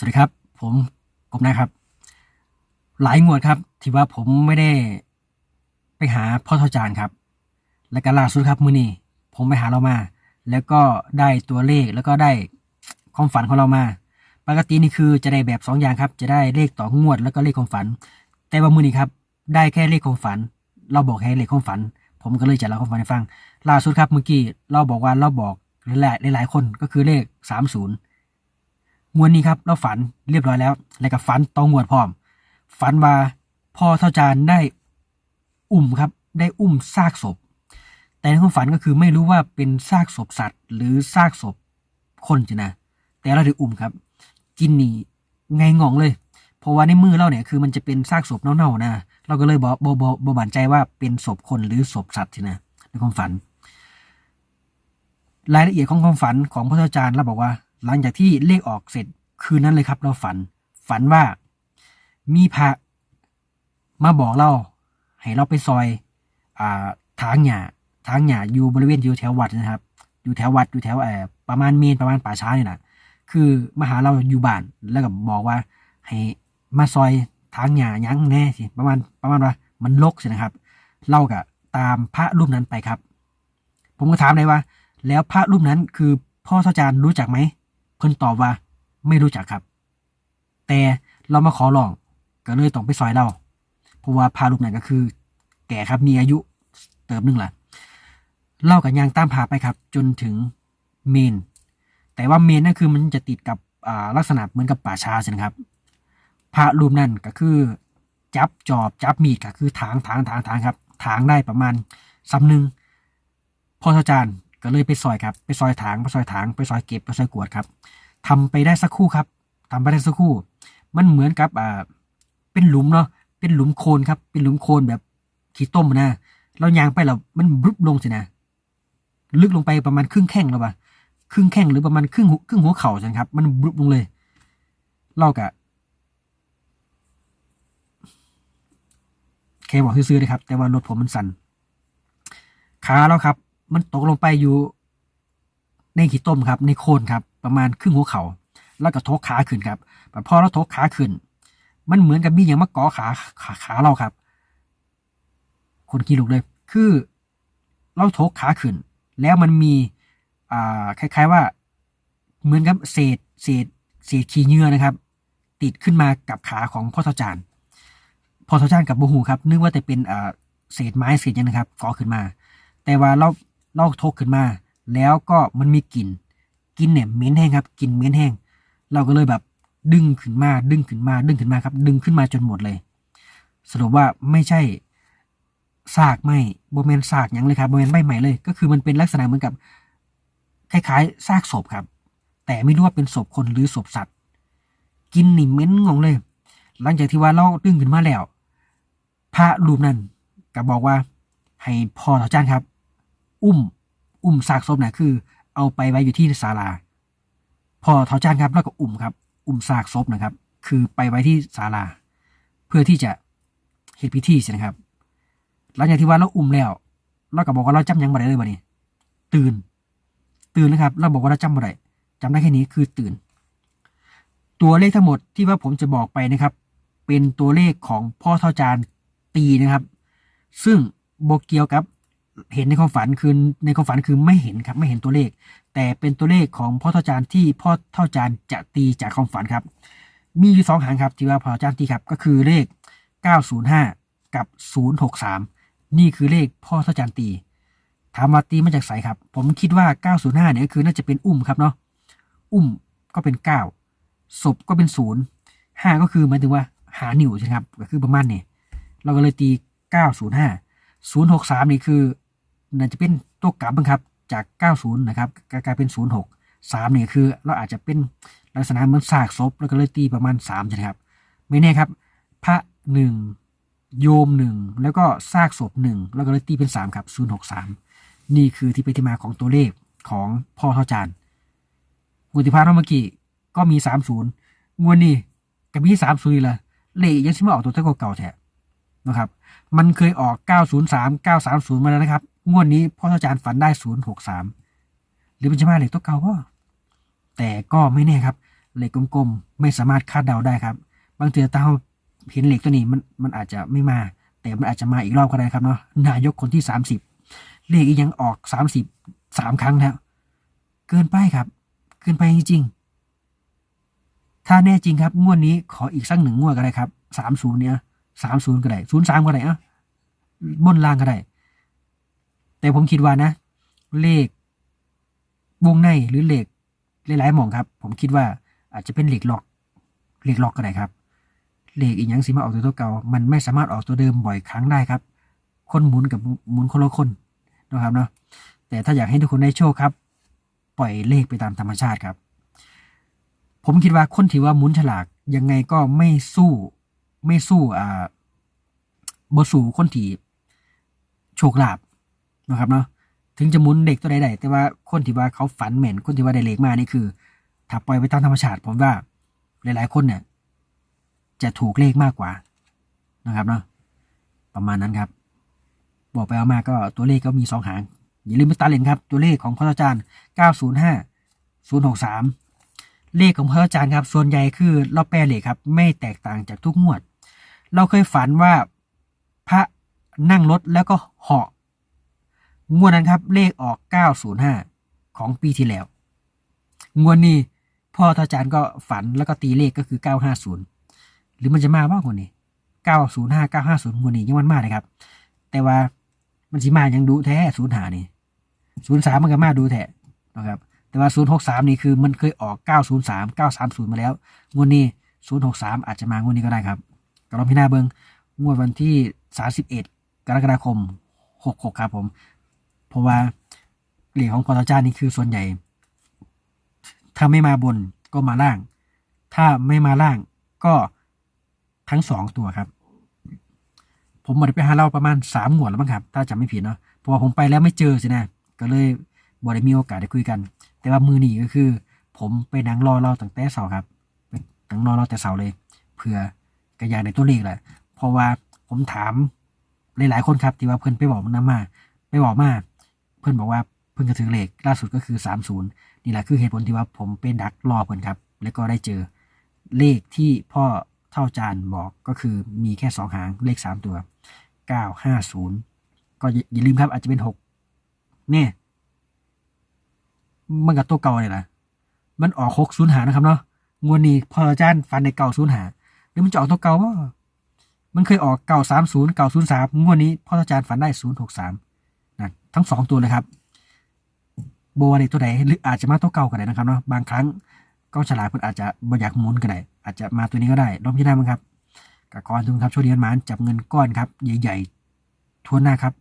สวัสดีครับ ผมกบนะครับ หลายงวดครับ ที่ว่าผมไม่ได้ไปหาพ่อเท่าจานครับ และก็ล่าสุดครับมื้อนี้ผมไปหาเรามา แล้วก็ได้ตัวเลขแล้วก็ได้ความฝันของเรามา ปกตินี่คือจะได้แบบสองอย่างครับ จะได้เลขต่องวดแล้วก็เลขความฝัน แต่ว่ามื้อนี้ครับ ได้แค่เลขความฝัน เราบอกแค่เลขความฝัน ผมก็เลยจะเล่าความฝันให้ฟัง ล่าสุดครับเมื่อกี้เราบอกว่าเราบอกหลายหลายคนก็คือเลขสามศูนย์ งวดนี้ครับเราฝันเรียบร้อยแล้ว แล้วก็ฝันตองงวดพร้อม ฝันว่าพ่อเท่าจานได้อุ้มครับ ได้อุ้มซากศพ แต่ในความฝันก็คือไม่รู้ว่าเป็นซากศพสัตว์ หรือซากศพคนจะนะ แต่เราได้อุ้มครับ กินนี่ไงงองเลย เพราะว่าในมือเราเนี่ยคือมันจะเป็นซากศพเน่าๆนะเราก็เลยบอกบอบอบบันใจว่าเป็นศพคนหรือศพสัตว์สินะในความฝัน รายละเอียดของความฝันของพระอาจารย์เราบอกว่า หลังจากที่เลขออกเสร็จคืนนั้นเลยครับเราฝัน ฝันว่ามีพระมาบอกเราให้เราไปซอยอ่าทางหญ้าทางหญ้าอยู่บริเวณอยู่แถววัดนะครับ อยู่แถววัดอยู่แถวเอ่อประมาณเมนประมาณป่าช้าเนี่ยนะคือมาหาเราอยู่บ้านแล้วก็บอกว่า ให้มาซอยทางหญ้ายังแน่สิประมาณประมาณว่ามันลกสินะครับเราก็ตามพระรูปนั้นไปครับ ผมก็ถามเลยว่า แล้วพระรูปนั้นคือพ่อเท่าจารย์รู้จักไหม เพิ่นตอบว่า ไม่รู้จักครับ แต่เรามาขอลองก็เลยต้องไปซอยเราเพราะว่าพระรูปนั้นก็คือ แก่ครับมีอายุเติมหนึงแหละเล่ากับยางตามพาไปครับ จนถึงเมน แต่ว่าเมนนั่นคือมันจะติดกับลักษณะเหมือนกับป่าชาใช่ไหมครับ พระรูปนั้นก็คือ จับจอบจับมีดก็คือถางถางถางถางครับถางได้ประมาณซ้ำหนึ่งพ่ออาจารย์ ก็เลยไปซอยครับ ไปซอยถางไปซอยถางไปซอยเก็บไปซอยกวดครับทำไปได้สักครู่ครับทำไปได้สักครู่ มันเหมือนกับอ่าเป็นหลุมเนาะเป็นหลุมโคลนครับ เป็นหลุมโคลนแบบขี้ต้มนะเรายางไปเรามันบุบลงสินะ ลึกลงไปประมาณครึ่งแข้งแล้วปะครึ่งแข้งหรือประมาณครึ่งครึ่งหัวเข่าใช่ไหมครับ มันบุบลงเลยเล่ากะแค่บอกซื้อๆเลยครับ แต่ว่ารถผมมันสั่นขาแล้วครับ มันตกลงไปอยู่ ในขี้ต้มครับ ในโคนครับ ประมาณครึ่งหัวเขา่าแล้วก็ทกขาขึ้นครับแต่พอเราทกขาขึ้น มันเหมือนกับมีอย่างมาเกาะขาขาขาเราครับ คนขี้ลุกเลย คือ เราทกขาขึ้น แล้วมันมี อ่า คล้าย ๆว่า เหมือนกับเศษ เศษ เศษขี้เหงื่อนะครับ ติดขึ้นมากับขาของพ่อเท่าจานพ่อเท่าจานกับบูฮูครับ นึกว่าแต่เป็นอ่าเศษไม้เศษยังนะครับก่อขึ้นมา แต่ว่าเรา เราทกขึ้นมา แล้วก็มันมีกลิ่นกลิ่นเนี่ยเหม็นแห้งครับกลิ่นเหม็นแห้ง เราก็เลยแบบดึงขึ้นมา ดึงขึ้นมา ดึงขึ้นมาครับ ดึงขึ้นมาจนหมดเลย สรุปว่าไม่ใช่ซากไหมโบแมนซากยังเลยครับโบแมนไม่ใหม่เลย ก็คือมันเป็นลักษณะเหมือนกับคล้ายๆซากศพครับ แต่ไม่รู้ว่าเป็นศพคนหรือศพสัตว์ กินนี่เม็นงงเลย หลังจากที่ว่าเราดึงขึ้นมาแล้ว พระรูปนั้นก็บอกว่า ให้พ่อเถาจานครับ อุ้ม อุ้มซากศพเนี่ยคือ เอาไปไว้อยู่ที่ศาลา พอเถาจานครับแล้วก็อุ้มครับ อุ้มซากศพนะครับ คือไปไว้ที่ศาลา เพื่อที่จะเหตุพิธีใช่ไหมครับ หลังจากที่ว่าเราอุ้มแล้วเราก็บอกว่าเราจำยังบ่ได้เลยวันนี้ ตื่น ตื่นนะครับ เราบอกว่าเราจำบ่ได้จำได้แค่นี้คือตื่น ตัวเลขทั้งหมดที่ว่าผมจะบอกไปนะครับ เป็นตัวเลขของพ่อเท่าจานตีนะครับ ซึ่งโบเกียวกับ เห็นในความฝันคือในความฝันคือไม่เห็นครับไม่เห็นตัวเลข แต่เป็นตัวเลขของพ่อเท่าจานที่พ่อเท่าจานจะตีจากความฝันครับ มีอยู่สองหางครับที่ว่าพ่อท่าจานตีครับก็คือเลข 905 กับ 063 นี่คือเลขพ่อเท่าจานตีถามว่าตีมาจากไสครับ ผมคิดว่า 905 เนี่ยก็คือน่าจะเป็นอุ้มครับเนาะอุ้มก็เป็น 9 ศพก็เป็นศูนย์ห้าก็คือหมายถึงว่าหาหนิวใช่ไหมครับก็คือประมาณนี้เราก็เลยตี 905 063 นี่คือ น่าจะเป็นตัวกลับบ้างครับ จาก 90 นะครับกลายเป็น 06 3เนี่ยคือเราอาจจะเป็นลักษณะเหมือนซากศพแล้วก็เลยตีประมาณ3ใช่ไหมครับไม่แน่ครับ พระหนึ่งโยมหนึ่งแล้วก็ซากศพหนึ่งแล้วก็เลยตีเป็น 3 ครับ 063 นี่คือที่ไปที่มาของตัวเลขของพ่อท่าจานงวดที่ผ่านมาเมื่อกี้ก็มี 30งวดนี้ก็มี30ละเลขยังชิมาออกตัวเท่าเก่าแท้นะครับ มันเคยออก 903 930 มาแล้วนะครับ งวดนี้พ่อเท่าจานฝันได้063หกสามหรือเป็นจะมาเหลขตัวเก่าก็แต่ก็ไม่แน่ครับ เหล็กกลมๆไม่สามารถคาดเดาได้ครับ บางทีถ้าเราเห็นเหล็กตัวนี้มันมันอาจจะไม่มา แต่มันอาจจะมาอีกรอบก็ได้ครับเนาะนายกคนที่สามสิบเลขอีกยังออกสามสิบสามครั้งแล้วเกินไปครับ เกินไปจริงๆถ้าแน่จริงครับงวดนี้ขออีกสักหนึ่งงวดก็ได้ครับสามศูนย์เนี่ยสามศูนย์ก็ได้ศูนย์สามก็ได้อะบนล่างก็ได้ แต่ผมคิดว่านะ เลขวงในหรือเลขหลายๆหมองครับ ผมคิดว่าอาจจะเป็นเหล็กล็อกเหล็กล็อกก็ได้ครับเหล็กอีกอย่างสิมาออกตัวตัวเก่า มันไม่สามารถออกตัวเดิมบ่อยครั้งได้ครับ คนหมุนกับหมุนคนละคนนะครับเนาะแต่ถ้าอยากให้ทุกคนได้โชคครับ ปล่อยเลขไปตามธรรมชาติครับ ผมคิดว่าคนที่ว่าหมุนฉลากยังไงก็ไม่สู้ไม่สู้อ่าบสู่คนที่โชคลาภ นะครับเนาะถึงจะหมุนเด็กตัวใดๆแต่ว่าคนที่ว่าเขาฝันเหม็นคนที่ว่าได้เลขมานี่คือถ้าปล่อยไปตามธรรมชาติผมว่าหลายๆคนเนี่ย จะถูกเลขมากกว่านะครับเนาะประมาณนั้นครับ บอกไปเอามาก็ตัวเลขก็มีสองหาง อย่าลืมไปตาเลนครับ ตัวเลขของพระอาจารย์ 905 063 เลขของพระอาจารย์ครับ ส่วนใหญ่คือเราแปลเลขครับ ไม่แตกต่างจากทุกงวด เราเคยฝันว่าพระนั่งรถแล้วก็เหาะ งวดนั้นครับ เลขออก 905 ของปีที่แล้ว งวดนี้พ่อทอาจารย์ก็ฝันแล้วก็ตีเลขก็คือ 950 หรือมันจะมาบ้างงวดนี้ 905 950งวดนี้ยังมันมาเลยครับ แต่ว่ามันสิมายังดูแท้ศูนย์หานี่ศูนย์สามมันก็มาดูแท้นะครับ แต่ว่าศูนย์หกสามนี่คือมันเคยออก903 930มเก้าสามศูนย์มาแล้ว งวดนี้063อาจจะมางวดนี้ก็ได้ครับก็ลองพิจารณาเบิงงวดวันที่31กรกฎาคม66ครับผม เพราะว่าเหรียญของพอตจ้านี่คือส่วนใหญ่ ถ้าไม่มาบนก็มาล่าง ถ้าไม่มาล่างก็ทั้งสองตัวครับ ผมหมดไปหาเราประมาณสามหมวดแล้วมั้งครับ ถ้าจำไม่ผิดเนาะเพราะว่าผมไปแล้วไม่เจอสินะ ก็เลยบ่ได้มีโอกาสได้คุยกัน แต่ว่ามือหนีก็คือ ผมไปนั่งรอเราตั้งแต่เสาครับนั่งรอเราแต่เสาเลยเผื่อกระยานในตัวเลขแหละเพราะว่าผมถามหลายๆคนครับที่ว่าเพื่อนไปบอกมันมาไปบอกมา เพื่อนบอกว่าเพิ่งจะถึงเลขล่าสุดก็คือ 30 นี่แหละคือเหตุผลที่ว่าผมเป็นดักรอเพื่อนครับ แล้วก็ได้เจอเลขที่พ่อเท่าจานบอกก็คือมีแค่สองหางเลขสามตัว 950 ก็อย่าอย่าลืมครับอาจจะเป็นหกเนี่ย มันกับตัวเก่าเลยนะมันออกหกศูนย์หานะครับเนาะงวดนี้พออาจารย์ฟันในเก่าศูนย์หาหรือมันจะออกตัวเก่าว่ามันเคยออกเก่าสามศูนย์เก่าศูนย์สามงวดนี้พ่ออาจารย์ฝันได้ศูนย์หกสาม นะทั้งสองตัวเลยครับโบอะไรตัวไหนหรืออาจจะมาตัวเก่าก็ได้นะครับเนาะบางครั้งก็ฉลาดเพิ่นอาจจะบ่อยากหมุนก็ได้อาจจะมาตัวนี้ก็ได้ลองพิจารณามังครับกับกรทุนครับช่วยเรียนมานจับเงินก้อนครับ ใหญ่ๆทั่วหน้าครับ